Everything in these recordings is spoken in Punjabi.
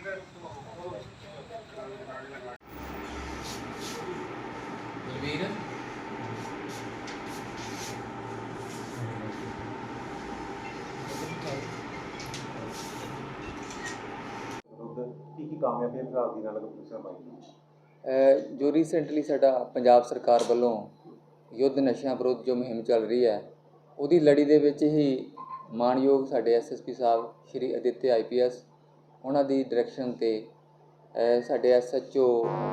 ਕੀ ਕੀ ਦੀ ਨਾਲ ਪੁਲਿਸ ਜੋ ਰੀਸੈਂਟਲੀ ਸਾਡਾ ਪੰਜਾਬ ਸਰਕਾਰ ਵੱਲੋਂ ਯੁੱਧ ਨਸ਼ਿਆਂ ਵਿਰੁੱਧ ਜੋ ਮੁਹਿੰਮ ਚੱਲ ਰਹੀ ਹੈ ਉਹਦੀ ਲੜੀ ਦੇ ਵਿੱਚ ਹੀ ਮਾਨਯੋਗ ਸਾਡੇ ਐਸਐਸਪੀ ਸਾਹਿਬ ਸ਼੍ਰੀ ਅਦਿੱਤਿਆ ਆਈਪੀਐਸ ਉਹਨਾਂ ਦੀ ਡਾਇਰੈਕਸ਼ਨ ਤੇ ਅ, ਸਾਡੇ ਐਸਐਚਓ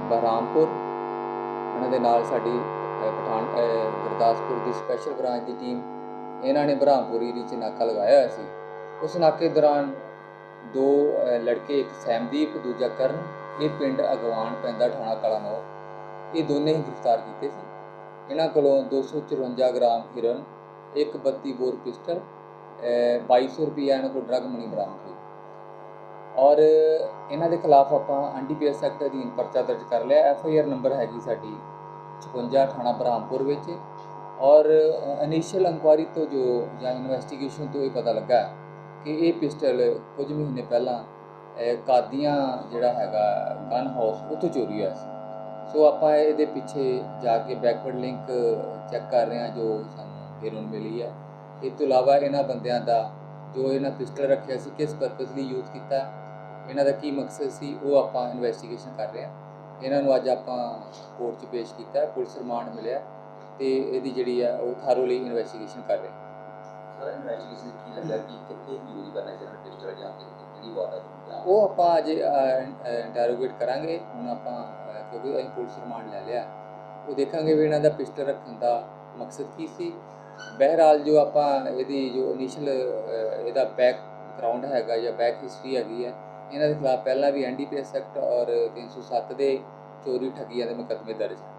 ਬਹਰਾਮਪੁਰ ਉਹਨਾਂ ਦੇ ਨਾਲ ਸਾਡੀ ਪਠਾਨ ਗੁਰਦਾਸਪੁਰ ਦੀ ਸਪੈਸ਼ਲ ਬ੍ਰਾਂਚ ਦੀ ਟੀਮ ਇਹਨਾਂ ਨੇ ਬਹਰਾਮਪੁਰ ਏਰੀਏ 'ਚ ਨਾਕਾ ਲਗਾਇਆ ਹੋਇਆ ਸੀ। ਉਸ ਨਾਕੇ ਦੌਰਾਨ ਦੋ ਲੜਕੇ ਇੱਕ ਸੈਮਦੀਪ ਦੂਜਾ ਕਰਨ ਇਹ ਪਿੰਡ ਅਗਵਾਨ ਪੈਂਦਾ ਥਾਣਾ ਕਲਾਨੌਰ। ਇਹ ਦੋਨੇ ਹੀ ਗ੍ਰਿਫਤਾਰ ਕੀਤੇ ਸੀ। ਇਹਨਾਂ ਕੋਲੋਂ 254 ਗ੍ਰਾਮ ਹੀਰਨ ਇੱਕ 32 ਬੋਰ ਪਿਸਟਲ ਅ, 2200 ਰੁਪਏ ਇਹਨਾਂ ਕੋਲ ਡਰਗ ਮਨੀ ਬਰਾਮਦ ਹੋਈ। ਔਰ ਇਹਨਾਂ ਦੇ ਖਿਲਾਫ ਆਪਾਂ ਐਨਡੀਪੀਐਸ ਐਕਟ ਅਧੀਨ ਪਰਚਾ ਦਰਜ ਕਰ ਲਿਆ। ਐਫ ਆਈ ਆਰ ਨੰਬਰ ਹੈਗੀ ਸਾਡੀ 56 ਥਾਣਾ ਬ੍ਰਹਮਪੁਰ ਵਿੱਚ। ਔਰ ਇਨੀਸ਼ੀਅਲ ਇਨਕੁਆਰੀ ਤੋਂ ਜੋ ਜਾਂ ਇਨਵੈਸਟੀਗੇਸ਼ਨ ਤੋਂ ਇਹ ਪਤਾ ਲੱਗਾ ਕਿ ਇਹ ਪਿਸਟਲ ਕੁਝ ਮਹੀਨੇ ਪਹਿਲਾਂ ਕਾਦੀਆਂ ਜਿਹੜਾ ਹੈਗਾ ਗਨ ਹਾਊਸ ਉੱਥੋਂ ਚੋਰੀ ਹੋਇਆ ਸੀ। ਸੋ ਆਪਾਂ ਇਹਦੇ ਪਿੱਛੇ ਜਾ ਕੇ ਬੈਕਵਰਡ ਲਿੰਕ ਚੈੱਕ ਕਰ ਰਹੇ ਹਾਂ ਜੋ ਸਾਨੂੰ ਹੀਰੋਨ ਮਿਲੀ ਹੈ। ਇਸ ਤੋਂ ਇਲਾਵਾ ਇਹਨਾਂ ਬੰਦਿਆਂ ਦਾ ਜੋ ਇਹਨਾਂ ਪਿਸਟਲ ਰੱਖਿਆ ਸੀ, ਕਿਸ ਪਰਪਸ ਲਈ ਯੂਜ਼ ਕੀਤਾ? ਇਹਨਾਂ ਦਾ ਕੀ ਮਕਸਦ ਸੀ ਉਹ ਆਪਾਂ ਇਨਵੈਸਟੀਗੇਸ਼ਨ ਕਰ ਰਹੇ ਹਾਂ। ਇਹਨਾਂ ਨੂੰ ਅੱਜ ਆਪਾਂ ਕੋਰਟ 'ਚ ਪੇਸ਼ ਕੀਤਾ ਹੈ, ਪੁਲਿਸ ਰਿਮਾਂਡ ਮਿਲਿਆ ਤੇ ਇਹਦੀ ਜਿਹੜੀ ਆ ਉਹ ਥਾਰੋਲੀ ਇਨਵੈਸਟੀਗੇਸ਼ਨ ਕਰ ਰਹੇ ਹਾਂ। ਸਰ ਇਨਵੈਸਟੀਗੇਸ਼ਨ ਕੀ ਲੱਗਾ ਕਿ ਕਿੱਥੇ ਯੂਜ਼ ਕਰਨਾ ਚਾਹੀਦਾ ਪਿਸਟਲ ਜਾਂ ਕਿਹੜੀ ਵਾਰਦਾਤ ਨੂੰ ਜਾਂ ਉਹ ਆਪਾਂ ਅਜੇ ਇੰਟਰੋਗੇਟ ਕਰਾਂਗੇ। ਹੁਣ ਆਪਾਂ ਕਿਉਂਕਿ ਅਸੀਂ ਪੁਲਿਸ ਰਿਮਾਂਡ ਲੈ ਲਿਆ। ਉਹ ਦੇਖਾਂਗੇ ਵੀ ਇਹਨਾਂ ਦਾ ਪਿਸਟਲ ਰੱਖਣ ਦਾ ਮਕਸਦ ਕੀ ਸੀ। ਬਹਿਰਹਾਲ ਜੋ ਆਪਾਂ ਇਹਦੀ ਜੋ ਇਨੀਸ਼ੀਅਲ ਇਹਦਾ ਬੈਕ ਗਰਾਊਂਡ ਹੈਗਾ ਜਾਂ ਬੈਕ ਹਿਸਟਰੀ ਹੈਗੀ ਹੈ ਇਹਨਾਂ ਦੇ ਖਿਲਾਫ ਪਹਿਲਾਂ ਵੀ ਐਨਡੀਪੀਐਸ ਐਕਟ ਔਰ 307 ਦੇ ਚੋਰੀ ਠੱਗੀਆਂ ਦੇ ਮੁਕੱਦਮੇ ਦਰਜ ਹੈ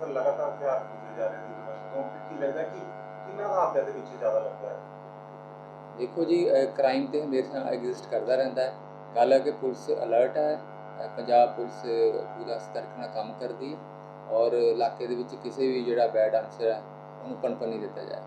ਸਰ ਲਗਾਤਾਰ ਹਥਿਆਰ ਪੁੱਜੇ ਜਾ ਰਹੇ ਨੇ ਤੋਂ ਕੀ ਲੱਗਦਾ ਕਿ ਕਿੰਨਾ ਦਾ ਹੱਥਿਆ ਦੇ ਪਿੱਛੇ ਜ਼ਿਆਦਾ ਲੱਗਦਾ ਹੈ? ਦੇਖੋ ਜੀ ਕ੍ਰਾਈਮ ਤੇ ਹਮੇਸ਼ਾ ਐਗਜ਼ਿਸਟ ਕਰਦਾ ਰਹਿੰਦਾ ਹੈ। ਗੱਲ ਹੈ ਕਿ ਪੁਲਿਸ ਅਲਰਟ ਹੈ ਪੰਜਾਬ ਪੁਲਿਸ ਪੂਰਾ ਸਤਰਕ ਨਾਲ ਕੰਮ ਕਰਦੀ ਹੈ ਔਰ ਇਲਾਕੇ ਦੇ ਵਿੱਚ ਕਿਸੇ ਵੀ ਜਿਹੜਾ ਬੈਡ ਅਨਸਰ ਹੈ ਉਹਨੂੰ ਪਨਪਨ ਨਹੀਂ ਦਿੱਤਾ ਜਾਏ।